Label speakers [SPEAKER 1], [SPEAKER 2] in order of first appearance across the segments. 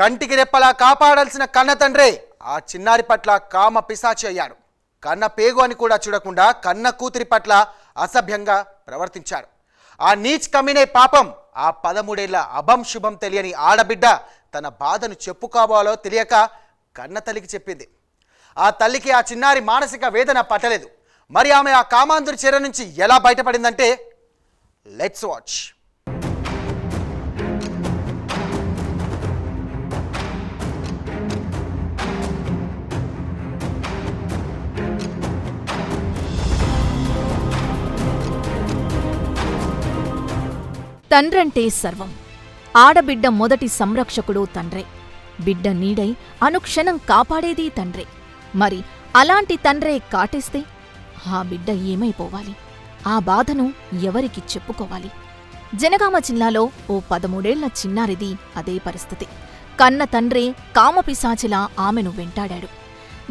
[SPEAKER 1] కంటికి రెప్పలా కాపాడాల్సిన కన్న తండ్రే ఆ చిన్నారి పట్ల కామ పిశాచి అయ్యాడు. కన్న పేగు అని కూడా చూడకుండా కన్న కూతురి పట్ల అసభ్యంగా ప్రవర్తించాడు. ఆ నీచ్ కమినే పాపం ఆ పదమూడేళ్ళ అభం శుభం తెలియని ఆడబిడ్డ తన బాధను చెప్పుకోవాలో తెలియక కన్న తల్లికి చెప్పింది. ఆ తల్లికి ఆ చిన్నారి మానసిక వేదన పట్టలేదు. మరి ఆమె ఆ కామాంధుడి చెర నుంచి ఎలా బయటపడిందంటే లెట్స్ వాచ్
[SPEAKER 2] తండ్రంటే సర్వం. ఆడబిడ్డ మొదటి సంరక్షకుడు తండ్రే. బిడ్డ నీడై అనుక్షణం కాపాడేది తండ్రే. మరి అలాంటి తండ్రే కాటేస్తే ఆ బిడ్డ ఏమైపోవాలి? ఆ బాధను ఎవరికి చెప్పుకోవాలి? జనగామ జిల్లాలో ఓ పదమూడేళ్ళ చిన్నారిది అదే పరిస్థితి. కన్న తండ్రే కామపిశాచిలా ఆమెను వెంటాడాడు.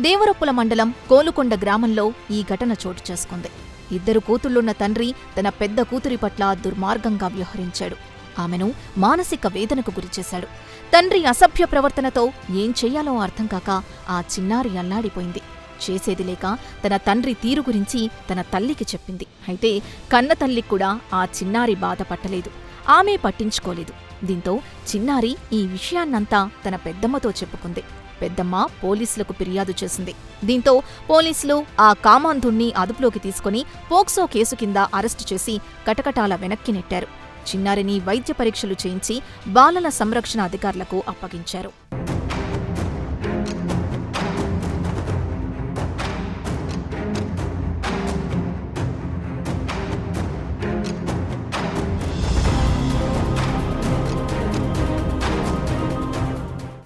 [SPEAKER 2] దేవరొప్పుల మండలం కోలుకొండ గ్రామంలో ఈ ఘటన చోటు చేసుకుంది. ఇద్దరు కూతుళ్ళున్న తండ్రి తన పెద్ద కూతురి పట్ల దుర్మార్గంగా వ్యవహరించాడు. ఆమెను మానసిక వేదనకు గురిచేశాడు తండ్రి అసభ్య ప్రవర్తనతో ఏం చెయ్యాలో అర్థం కాక ఆ చిన్నారి అల్లాడిపోయింది. చేసేది లేక తన తండ్రి తీరు గురించి తన తల్లికి చెప్పింది. అయితే కన్న తల్లి కూడా ఆ చిన్నారి బాధ పట్టలేదు. ఆమె పట్టించుకోలేదు. దీంతో చిన్నారి ఈ విషయాన్నంతా తన పెద్దమ్మతో చెప్పుకుంది. పెద్దమ్మ పోలీసులకు ఫిర్యాదు చేసింది. దీంతో పోలీసులు ఆ కామాంధుణ్ణి అదుపులోకి తీసుకుని పోక్సో కేసు కింద అరెస్టు చేసి కటకటాల వెనక్కి నెట్టారు. చిన్నారిని వైద్య పరీక్షలు చేయించి బాలల సంరక్షణ అధికారులకు అప్పగించారు.